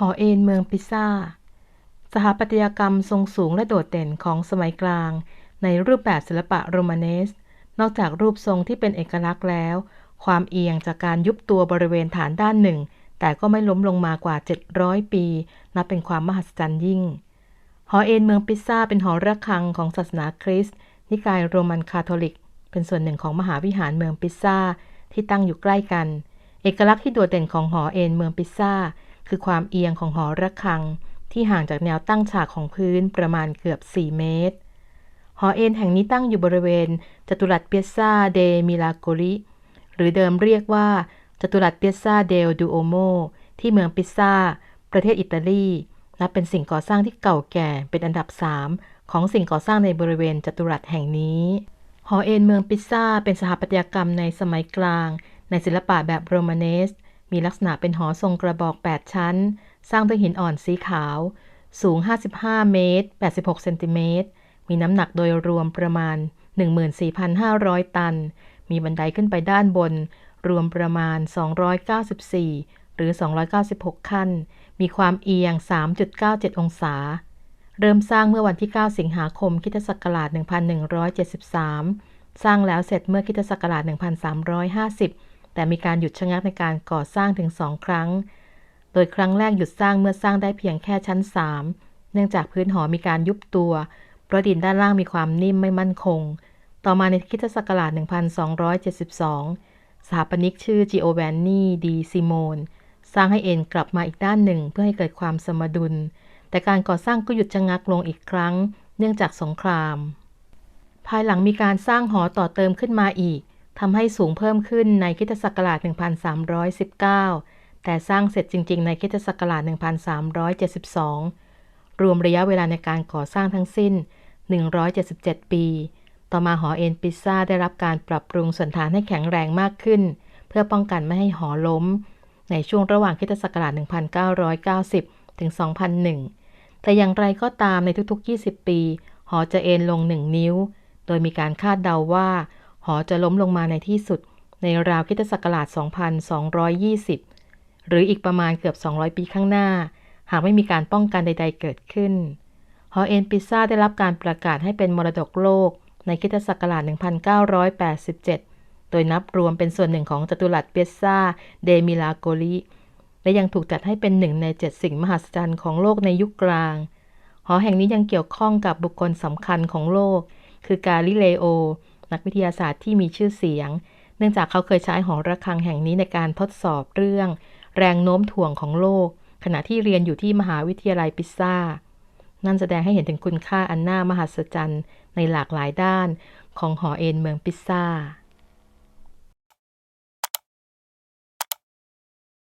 หอเอนเมืองปิซ่า สถาปัตยกรรมทรงสูงและโดดเด่นของสมัยกลาง ในรูปแบบศิลปะโรมาเนส นอกจากรูปทรงที่เป็นเอกลักษณ์แล้ว ความเอียงจากการยุบตัวบริเวณฐานด้านหนึ่ง แต่ก็ไม่ล้มลงมากว่า 700 ปี นับเป็นความมหัศจรรย์ยิ่ง หอเอนเมืองปิซ่าเป็นหอระฆังของศาสนาคริสต์นิกายโรมันคาทอลิก เป็นส่วนหนึ่งของมหาวิหารเมืองปิซ่าที่ตั้งอยู่ใกล้กัน เอกลักษณ์ที่โดดเด่นของหอเอนเมืองปิซ่า คือความเอียงของหอระฆัง ที่ห่างจากแนวตั้งฉากของพื้นประมาณเกือบ 4 เมตร หอเอ็นแห่งนี้ตั้งอยู่บริเวณจัตุรัสเปียซาเดมิลาโกริหรือเดิมเรียกว่าจัตุรัสเปียซาเดลดูโอโมที่เมืองปิซาประเทศอิตาลีนับเป็นสิ่งก่อสร้างที่เก่าแก่เป็นอันดับ 3 ของสิ่งก่อสร้างในบริเวณจัตุรัสแห่งนี้ หอเอ็นเมืองปิซาเป็นสถาปัตยกรรมในสมัยกลาง ในศิลปะแบบโรมาเนส มีลักษณะเป็นหอทรงกระบอก 8 ชั้น สร้างด้วยหินอ่อนสีขาว สูง 55 เมตร 86 เซนติเมตร มีน้ำหนักโดยรวมประมาณ 14,500 ตัน มีบันไดขึ้นไปด้านบน รวมประมาณ 294 หรือ 296 ขั้น มีความเอียง 3.97 องศา เริ่มสร้างเมื่อวันที่ 9 สิงหาคมคิศักราช 1173 สร้างแล้วเสร็จเมื่อคิศักราช 1350 แต่มีการหยุดชะงักในการก่อสร้างถึงสองครั้ง โดยครั้งแรกหยุดสร้างเมื่อสร้างได้เพียงแค่ชั้น 3 เนื่องจากพื้นหอมีการยุบตัว เพราะดินด้านล่างมีความนิ่มไม่มั่นคง ต่อมาในคิศักราช 1272 สถาปนิกชื่อจิโอแวนนีดีซิโมนสร้างให้เอ็นกลับมาอีกด้านหนึ่งเพื่อให้เกิดความสมดุล แต่การก่อสร้างก็หยุดชะงักลงอีกครั้ง เนื่องจากสงคราม ภายหลังมีการสร้างหอต่อเติมขึ้นมาอีก ทำให้สูงเพิ่มขึ้นในคิตศักราช 1319 แต่สร้างเสร็จจริง ๆ ในคิตศักราช 1372 รวมระยะเวลาในการก่อสร้างทั้งสิ้น 177 ปี ต่อมาหอเอ็นปิซ่าได้รับการปรับปรุงส่วนฐานให้แข็งแรงมากขึ้น เพื่อป้องกันไม่ให้หอล้ม ในช่วงระหว่างคิตศักราช 1990 ถึง 2001 แต่อย่างไรก็ตามในทุกๆ 20 ปี หอจะเอ็นลง 1 นิ้ว โดยมีการคาดเดาว่า หอจะล้มลงมาในที่สุด ในราวคิตศักราช 2220 หรืออีกประมาณเกือบ 200 ปีข้างหน้า หากไม่มีการป้องกันใด ๆ เกิดขึ้น หอเอ็นปิซ่าได้รับการประกาศให้เป็นมรดกโลก ในคิตศักราช 1987 โดยนับรวมเป็นส่วนหนึ่งของจัตุรัสเปียซาเดมิลาโกลิและยังถูกจัดให้เป็นหนึ่งในเจ็ดสิ่งมหัศจรรย์ของโลกในยุคกลาง หอแห่งนี้ยังเกี่ยวข้องกับบุคคลสำคัญของโลก คือกาลิเลโอ นักวิทยาศาสตร์ที่มีชื่อเสียง เนื่องจากเขาเคยใช้หอระฆังแห่งนี้ในการทดสอบเรื่อง แรงโน้มถ่วงของโลก ขณะที่เรียนอยู่ที่มหาวิทยาลัยปิซ่า นั่นแสดงให้เห็นถึงคุณค่าอันน่ามหัศจรรย์ในหลากหลายด้านของหอเอ็นเมืองปิซ่า